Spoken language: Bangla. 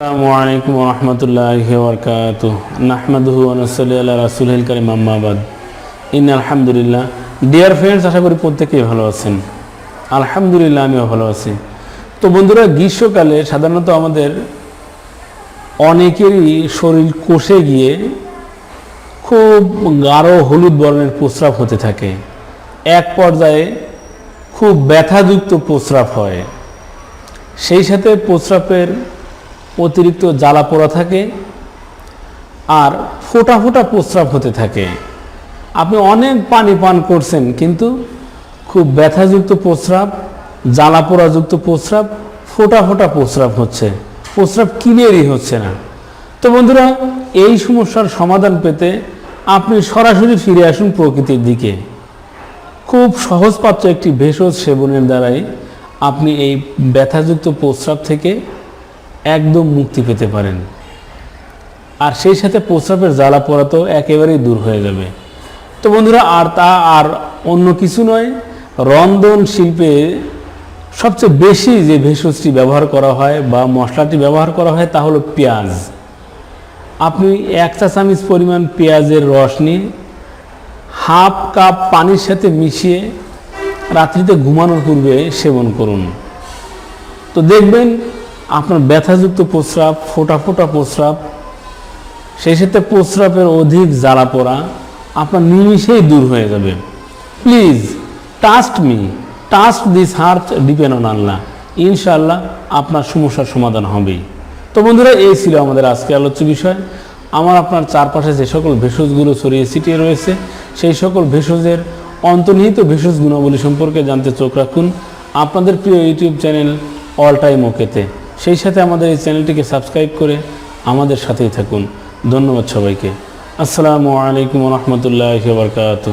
আসসালামু আলাইকুম রহমতুল্লাহ বরকাত নাহমাদুহু আনসলি আল্লাহ রাসুল করিম আম্মাবাদ ইন আলহামদুলিল্লাহ ডিয়ার ফ্রেন্ডস আশা করি প্রত্যেকেই ভালো আছেন। আলহামদুলিল্লাহ, আমিও ভালো আছি। তো বন্ধুরা, গ্রীষ্মকালে সাধারণত আমাদের অনেকেরই শরীর কষে গিয়ে খুব গাঢ় হলুদ বর্ণের প্রস্রাব হতে থাকে। এক পর্যায়ে খুব ব্যথাযুক্ত প্রস্রাব হয়। সেই সাথে প্রস্রাবের অতিরিক্ত জ্বালা পোড়া থাকে আর ফোটা ফোটা প্রস্রাব হতে থাকে। আপনি অনেক পানি পান করছেন, কিন্তু খুব ব্যথাযুক্ত প্রস্রাব, জ্বালা পোড়াযুক্ত প্রস্রাব, ফোটা ফোটা প্রস্রাব হচ্ছে। প্রস্রাব ক্লিয়ারই হচ্ছে না। তো বন্ধুরা, এই সমস্যার সমাধান পেতে আপনি সরাসরি ফিরে আসুন প্রকৃতির দিকে। খুব সহজপাচ্য একটি ভেষজ সেবনের দ্বারাই আপনি এই ব্যথাযুক্ত প্রস্রাব থেকে একদম মুক্তি পেতে পারেন। আর সেই সাথে প্রস্রাবের জ্বালা পোড়া তো একেবারেই দূর হয়ে যাবে। তো বন্ধুরা, আর তা আর অন্য কিছু নয়, রন্ধন শিল্পে সবচেয়ে বেশি যে ভেষজটি ব্যবহার করা হয় বা মশলাটি ব্যবহার করা হয় তা হলো পেঁয়াজ। আপনি এক চা চামচ পরিমাণ পেঁয়াজের রস নিয়ে হাফ কাপ পানির সাথে মিশিয়ে রাত্রিতে ঘুমানোর পূর্বে সেবন করুন। তো দেখবেন আপনার ব্যথাযুক্ত প্রস্রাব, ফোটা ফোটা প্রস্রাব, সেই সাথে প্রস্রাবের অধিক জ্বালা পড়া, আপনার নিমিষেই দূর হয়ে যাবে। Please trust me trust this heart depend on আল্লাহ ইনশাআল্লাহ আপনার সমস্যার সমাধান হবেই। তো বন্ধুরা, এই ছিল আমাদের আজকে আলোচ্য বিষয়। আমার আপনার চারপাশে যে সকল ভেষজগুলো ছড়িয়ে ছিটিয়ে রয়েছে, সেই সকল ভেষজের অন্তর্নিহিত ভেষজ গুণাবলী সম্পর্কে জানতে চোখ রাখুন। আপনাদের প্রিয় ইউটিউব চ্যানেল অল টাইম ওকেতে সেই সাথে আমাদের এই চ্যানেলটিকে সাবস্ক্রাইব করে আমাদের সাথেই থাকুন। ধন্যবাদ সবাইকে। আসসালামু আলাইকুম রহমতুল্লাহ বরকাত